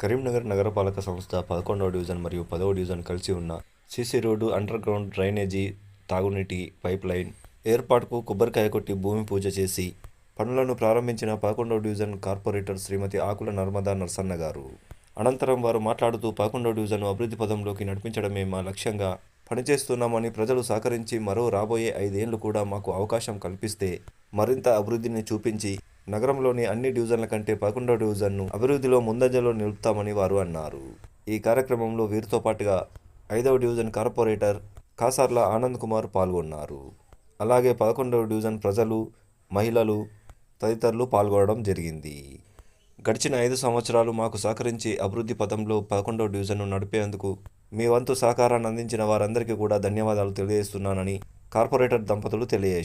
కరీంనగర్ నగరపాలక సంస్థ పదకొండవ డివిజన్ మరియు పదవ డివిజన్ కలిసి ఉన్న CC road under ground drainage తాగునీటి పైప్లైన్ ఏర్పాటుకు కొబ్బరికాయ కొట్టి భూమి పూజ చేసి పనులను ప్రారంభించిన పదకొండవ డివిజన్ కార్పొరేటర్ శ్రీమతి ఆకుల నర్మదా నర్సన్న గారు. అనంతరం వారు మాట్లాడుతూ పదకొండవ డివిజన్ అభివృద్ధి పదంలోకి నడిపించడమే మా లక్ష్యంగా పనిచేస్తున్నామని ప్రజలు సహకరించి మరో రాబోయే ఐదేళ్ళు కూడా మాకు అవకాశం కల్పిస్తే మరింత అభివృద్ధిని చూపించి నగరంలోని అన్ని డివిజన్ల కంటే పదకొండవ డివిజన్ను అభివృద్ధిలో ముందంజలో నిలుపుతామని వారు అన్నారు. ఈ కార్యక్రమంలో వీరితో పాటుగా ఐదవ డివిజన్ కార్పొరేటర్ కాసార్ల ఆనంద్ కుమార్ పాల్గొన్నారు. అలాగే పదకొండవ డివిజన్ ప్రజలు మహిళలు తదితరులు పాల్గొనడం జరిగింది. గడిచిన ఐదు సంవత్సరాలు మాకు సహకరించి అభివృద్ధి పథంలో పదకొండవ డివిజన్ను నడిపేందుకు మీ వంతు సహకారాన్ని అందించిన వారందరికీ కూడా ధన్యవాదాలు తెలియజేస్తున్నానని కార్పొరేటర్ దంపతులు తెలియజేశారు.